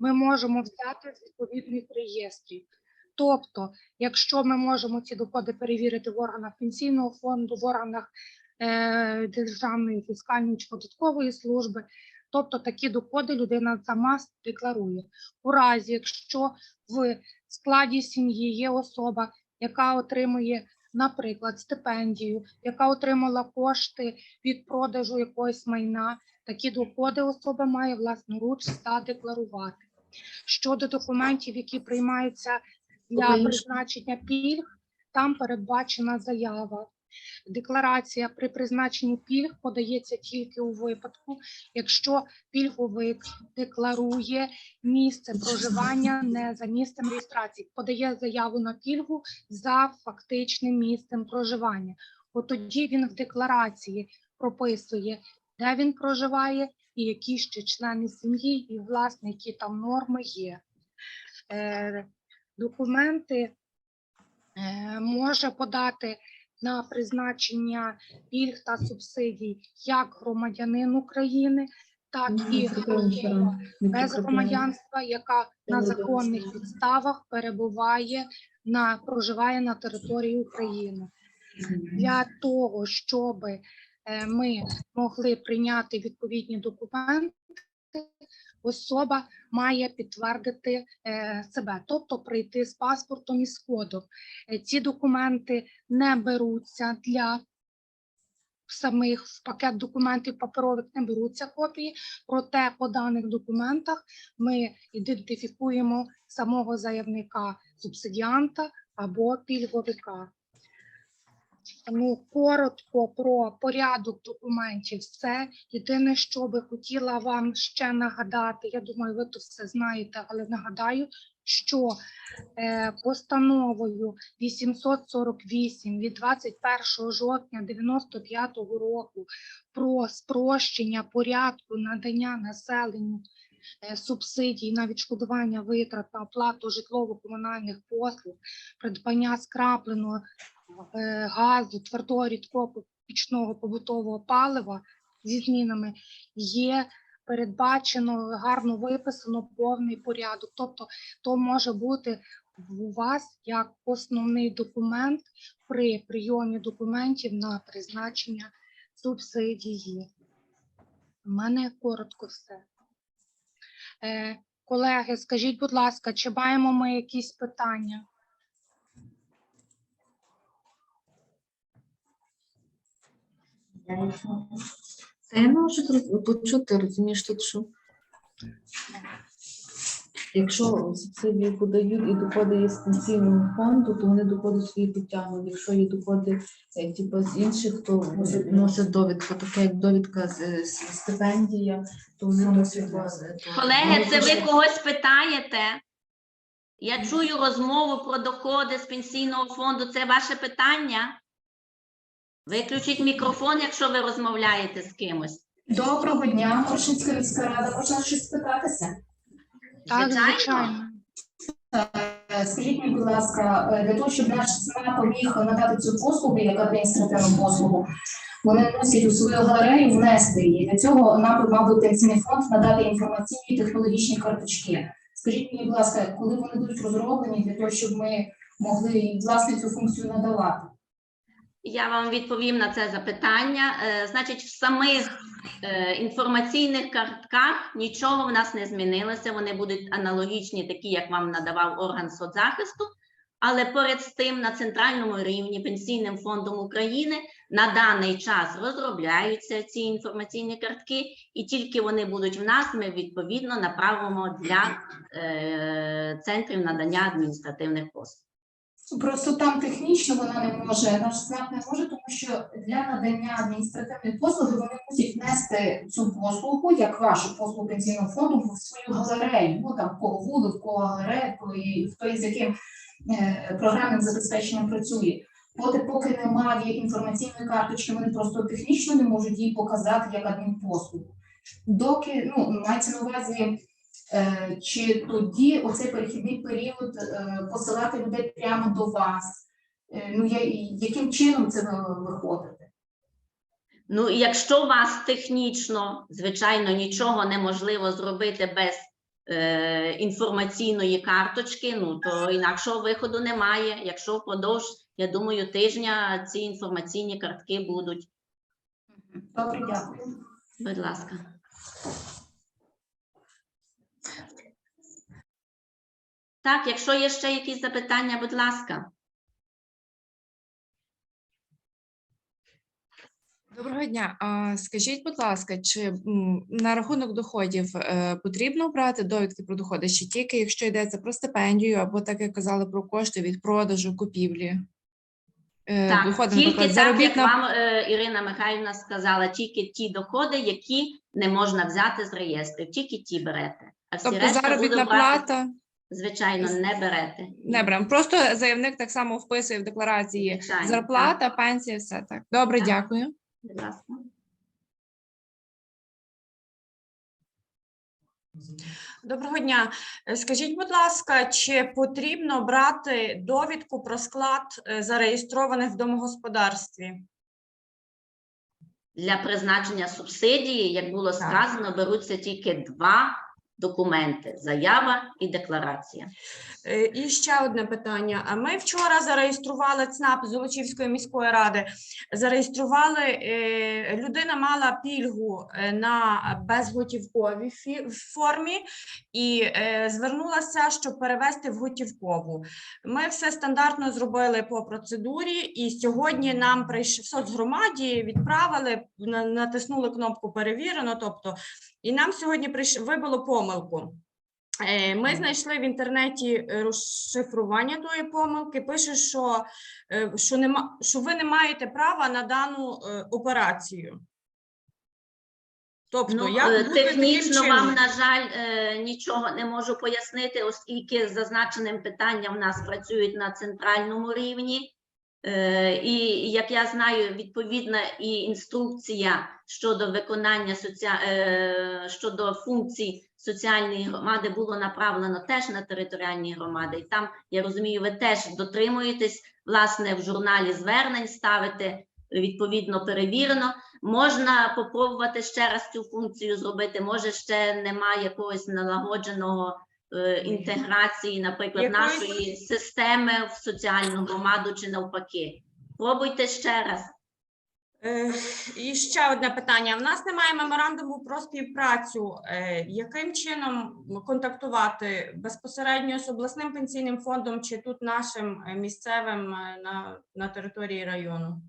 ми можемо взяти з відповідних реєстрів. Тобто, якщо ми можемо ці доходи перевірити в органах пенсійного фонду, в органах е, Державної фіскальної чи податкової служби, тобто такі доходи людина сама декларує. У разі, якщо в складі сім'ї є особа, яка отримує, наприклад, стипендію, яка отримала кошти від продажу якогось майна, такі доходи особа має власноруч задекларувати. Щодо документів, які приймаються для призначення пільг, там передбачена заява. Декларація при призначенні пільг подається тільки у випадку, якщо пільговик декларує місце проживання не за місцем реєстрації, подає заяву на пільгу за фактичним місцем проживання. От тоді він в декларації прописує, де він проживає і які ще члени сім'ї, і власне які там норми є. Е, документи е, може подати на призначення пільг та субсидій як громадянин України, так і особа без громадянства, яка на законних підставах перебуває на проживає на території України. Для того, щоб ми могли прийняти відповідні документи, особа має підтвердити е, себе, тобто прийти з паспортом і з кодом. Е, Ці документи не беруться для самих в пакет документів паперових не беруться копії, проте по даних документах ми ідентифікуємо самого заявника субсидіанта або пільговика. Ну, коротко про порядок документів. Все єдине, що би хотіла вам ще нагадати. Я думаю, ви то все знаєте, але нагадаю, що е, постановою 848 від 21 жовтня 95 року про спрощення порядку надання населенню субсидій на відшкодування витрат на оплату житлово-комунальних послуг, придбання скрапленого е, газу, твердого рідкого пічного побутового палива зі змінами є передбачено гарно виписано повний порядок. Тобто, то може бути у вас як основний документ при прийомі документів на призначення субсидії. У мене коротко все. Е, колеги, скажіть, будь ласка, чи маємо ми якісь питання? Та я не можу почути, розумієш, тут що. Якщо субсидії подають і доходи є з пенсійного фонду, то вони доходи свої підтягнуть. Якщо є доходи е, типу, з інших, то носять- носять довідку, таке як довідка з, з стипендія, то вони носять вас. е, Колеги, це ви когось питаєте? Я чую розмову про доходи з пенсійного фонду. Це ваше питання? Виключіть мікрофон, якщо ви розмовляєте з кимось. Доброго дня, Маршинська міська рада. Можна щось спитатися? Так, Звичайно. Е, Скажіть мені, будь ласка, е, для того, щоб наш ЦНАП міг надати цю послугу як адміністративну послугу, вони мусять у свою галерею внести її. Для цього нам мав би пенсійний фонд надати інформаційні технологічні карточки. Скажіть мені, будь ласка, коли вони будуть розроблені для того, щоб ми могли власне цю функцію надавати? Я вам відповім на це запитання. Е, Значить, в самих е, інформаційних картках нічого в нас не змінилося. Вони будуть аналогічні, такі, як вам надавав орган соцзахисту. Але поряд з тим на центральному рівні пенсійним фондом України на даний час розробляються ці інформаційні картки, і тільки вони будуть в нас, ми відповідно направимо для е, центрів надання адміністративних послуг. Просто там технічно вона не може, наш ЦНАП не може, тому що для надання адміністративної послуги вони мусять внести цю послугу, як вашу послугу пенсійного фонду, в свою галерею. Ну там кого вули, в кого галерея, хто із яким е, програмним забезпеченням працює. Поки поки немає інформаційної карточки, вони просто технічно не можуть її показати як адмінпослугу. Доки ну мається на увазі. Е, Чи тоді оцей перехідний період е, посилати людей прямо до вас? Е, Ну, я, яким чином це ви- виходите? Ну, якщо у вас технічно, звичайно, нічого неможливо зробити без е, інформаційної карточки, ну то інакшого виходу немає. Якщо впродовж, я думаю, тижня ці інформаційні картки будуть. Добре, дякую. Будь ласка. Так, якщо є ще якісь запитання, будь ласка. Доброго дня. А скажіть, будь ласка, чи на рахунок доходів е, потрібно брати довідки про доходи, чи тільки якщо йдеться про стипендію, або так як казали про кошти від продажу, купівлі? Е, Так, доходи, тільки так, як вам е, Ірина Михайлівна сказала, тільки ті доходи, які не можна взяти з реєстрів, тільки ті берете. А всі тобто решта заробітна брати, плата звичайно, не берете. не беремо. Просто заявник так само вписує в декларації Звичайно, зарплата, пенсія, все так. Добре, Так. дякую. Будь ласка. Доброго дня. Е, Скажіть, будь ласка, чи потрібно брати довідку про склад е, зареєстрованих в домогосподарстві? Для призначення субсидії, як було сказано, беруться тільки два документи: заява і декларація. Е, І ще одне питання. Ми вчора зареєстрували ЦНАП Золочівської міської ради. Зареєстрували е, людина мала пільгу е, на безготівковій формі і звернулася, щоб перевести в готівкову. Ми все стандартно зробили по процедурі, і сьогодні нам прийшли в соцгромаді, відправили, натиснули кнопку перевірено. Тобто, і нам сьогодні прийш... вибило помилку. Е, Ми знайшли в інтернеті е, розшифрування тої помилки. Пише, що, е, що, нема, що ви не маєте права на дану операцію. Тобто, Ну, таким технічно вам, на жаль, нічого не можу пояснити, оскільки з зазначеним питанням в нас працюють на центральному рівні. І як я знаю, відповідна і інструкція щодо виконання соці... щодо функцій соціальної громади було направлено теж на територіальні громади. І там, я розумію, ви теж дотримуєтесь, власне, в журналі звернень ставите відповідно перевірено. Можна попробувати ще раз цю функцію зробити. Може, ще немає якогось налагодженого е, інтеграції, наприклад, Якоїсь- нашої системи в соціальну громаду чи навпаки. Пробуйте ще раз. Е, І ще одне питання. В нас немає меморандуму про співпрацю. Е, Яким чином контактувати безпосередньо з обласним пенсійним фондом чи тут нашим е, місцевим на, на території району?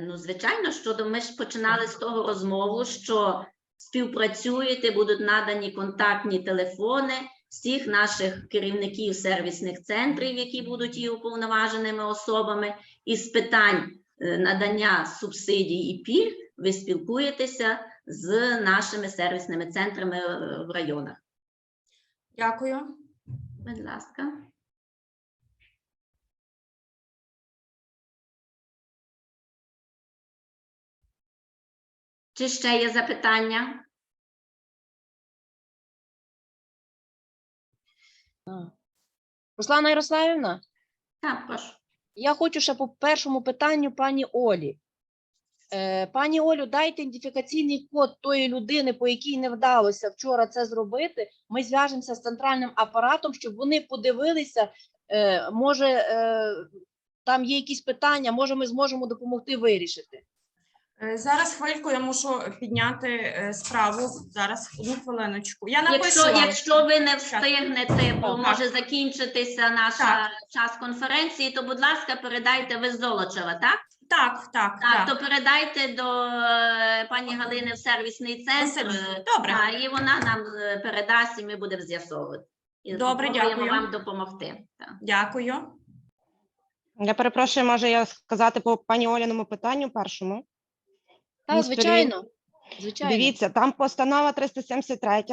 Ну, звичайно, щодо ми ж починали з того розмову, що співпрацюєте, будуть надані контактні телефони всіх наших керівників сервісних центрів, які будуть і уповноваженими особами, і з питань надання субсидій і пільг ви спілкуєтеся з нашими сервісними центрами е, в районах. Дякую. Будь ласка. Чи ще є запитання? Руслана Ярославівна, Так, прошу. Я хочу ще по першому питанню пані Олі. Е, пані Олю, дайте ідентифікаційний код тої людини, по якій не вдалося вчора це зробити. Ми зв'яжемося з центральним апаратом, щоб вони подивилися. Е, може, е, там є якісь питання, може, ми зможемо допомогти вирішити. Е, Зараз хвильку я мушу підняти е, справу. Зараз одну хвилиночку. Я напишу Якщо, якщо ви не встигнете, бо Так. може закінчитися Так. час конференції, то, будь ласка, передайте ви з Золочева, так? Так, так, Так, так. то передайте до е, пані Галини в сервісний центр. Добре. та, і вона нам передасть, і ми будемо з'ясовувати. І Добре, дякую. вам допомогти. Так. Дякую. Я перепрошую, може я сказати по пані Оліному питанню першому. Так, звичайно. Звичайно. Дивіться, там постанова 373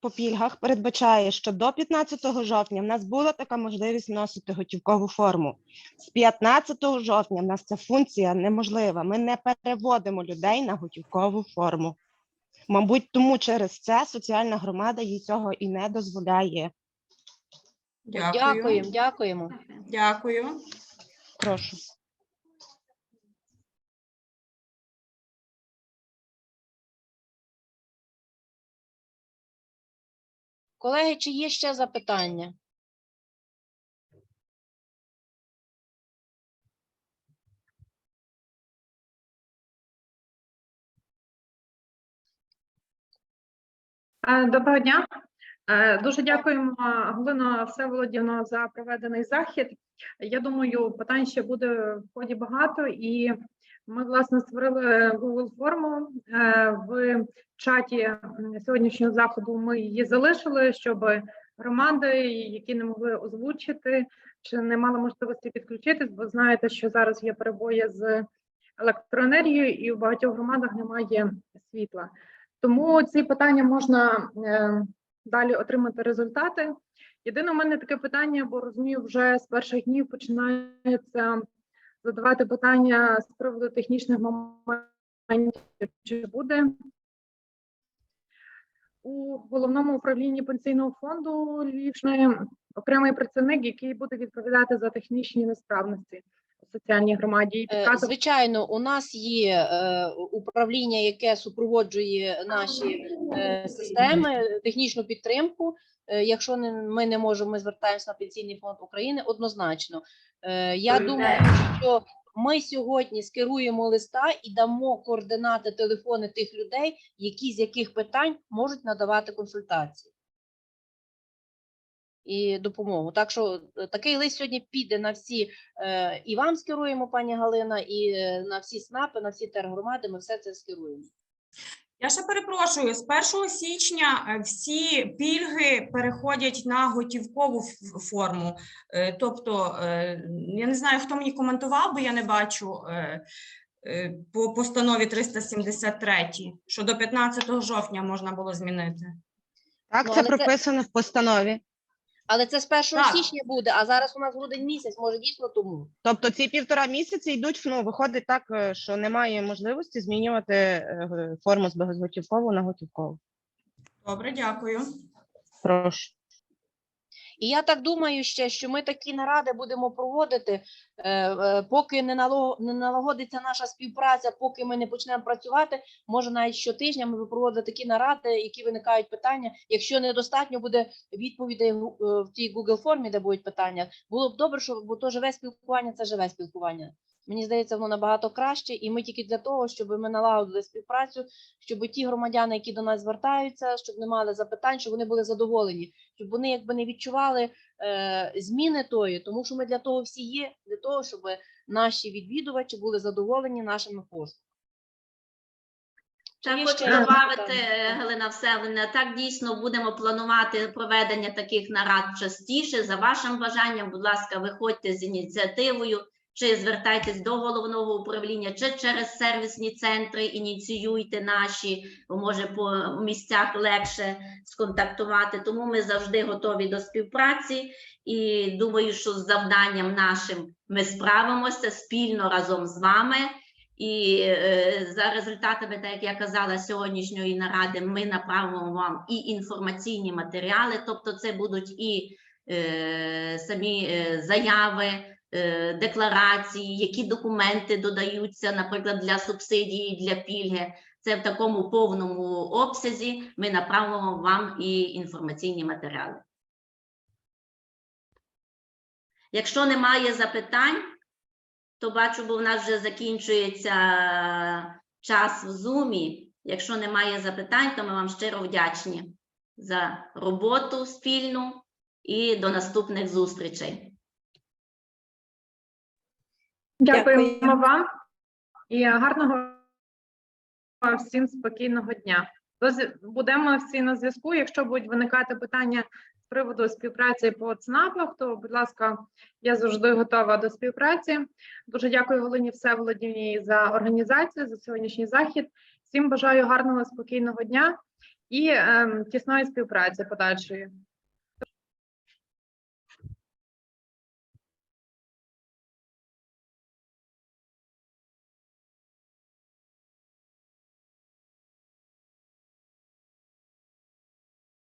по пільгах передбачає, що до 15 жовтня в нас була така можливість вносити готівкову форму. З 15 жовтня в нас ця функція неможлива. Ми не переводимо людей на готівкову форму. Мабуть, тому через це соціальна громада їй цього і не дозволяє. Дякую. Дякуємо, дякуємо. Дякую. Прошу. Колеги, чи є ще запитання? Е, Доброго дня. Е, Дуже дякуємо Галина Всеволодівна за проведений захід. Я думаю, питань ще буде в ході багато, і ми власне створили Google форму е, в чаті сьогоднішнього заходу. Ми її залишили, щоб громади, які не могли озвучити чи не мали можливості підключитись, бо знаєте, що зараз є перебої з електроенергією, і в багатьох громадах немає світла. Тому ці питання можна е, далі отримати результати. Єдине, у мене таке питання, бо розумію, вже з перших днів починається задавати питання з приводу технічних моментів, чи буде у головному управлінні пенсійного фонду Львівщини окремий працівник, який буде відповідати за технічні несправності у соціальній громаді. Е, Звичайно, у нас є е, управління, яке супроводжує наші е, системи, технічну підтримку. Е, Якщо не, ми не можемо, ми звертаємося на Пенсійний фонд України однозначно. Е, Я думаю, що ми сьогодні скеруємо листа і дамо координати телефони тих людей, які з яких питань можуть надавати консультації і допомогу. Так що е, такий лист сьогодні піде на всі і вам скеруємо, пані Галина, і на всі СНАПи, на всі тергромади. Ми все це скеруємо. Я ще перепрошую, з 1 січня е, всі пільги переходять на готівкову форму. Е, Тобто, е, я не знаю, хто мені коментував, бо я не бачу по постанові 373, що до 15 жовтня можна було змінити. Так, це- прописано в постанові. Але це з 1 Так. січня буде, а зараз у нас грудень місяць, може дійсно тому. Тобто ці півтора місяці йдуть, ну, виходить так, е, що немає можливості змінювати е, форму з безготівкову на готівкову. Добре, дякую. Прошу. І я так думаю ще, що ми такі наради будемо проводити, е, е, поки не налагодиться наша співпраця, поки ми не почнемо працювати. Може, навіть щотижня ми проводимо такі наради, які виникають питання. Якщо недостатньо буде відповідей в е, тій Google формі, де будуть питання, було б добре, щоб бо то живе спілкування, це живе спілкування. Мені здається, воно набагато краще, і ми тільки для того, щоб ми налагодили співпрацю, щоб ті громадяни, які до нас звертаються, щоб не мали запитань, щоб вони були задоволені щоб вони якби не відчували е, зміни тої, тому що ми для того всі є, для того, щоб наші відвідувачі були задоволені нашими послугами. Чи хочу ще додати. Галина Всеволодівна, так дійсно будемо планувати проведення таких нарад частіше. За вашим бажанням, будь ласка, виходьте з ініціативою, чи звертайтесь до головного управління, чи через сервісні центри ініціюйте наші, може по місцях легше сконтактувати. Тому ми завжди готові до співпраці і думаю, що з завданням нашим ми справимося спільно разом з вами. І е, за результатами, так як я казала, сьогоднішньої наради, ми направимо вам і інформаційні матеріали, тобто це будуть і е, самі е, заяви, декларації, які документи додаються, наприклад, для субсидії, для пільги. Це в такому повному обсязі. Ми направимо вам і інформаційні матеріали. Якщо немає запитань, то бачу, бо в нас вже закінчується час в зумі. Якщо немає запитань, то ми вам щиро вдячні за роботу спільну і до наступних зустрічей. Дякуємо Дякую. вам і гарного всім спокійного дня. Будемо всі на зв'язку. Якщо будуть виникати питання з приводу співпраці по ЦНАПах, то, будь ласка, я завжди готова до співпраці. Дуже дякую Галині Всеволодівні за організацію, за сьогоднішній захід. Всім бажаю гарного спокійного дня і ем, тісної співпраці подальшої.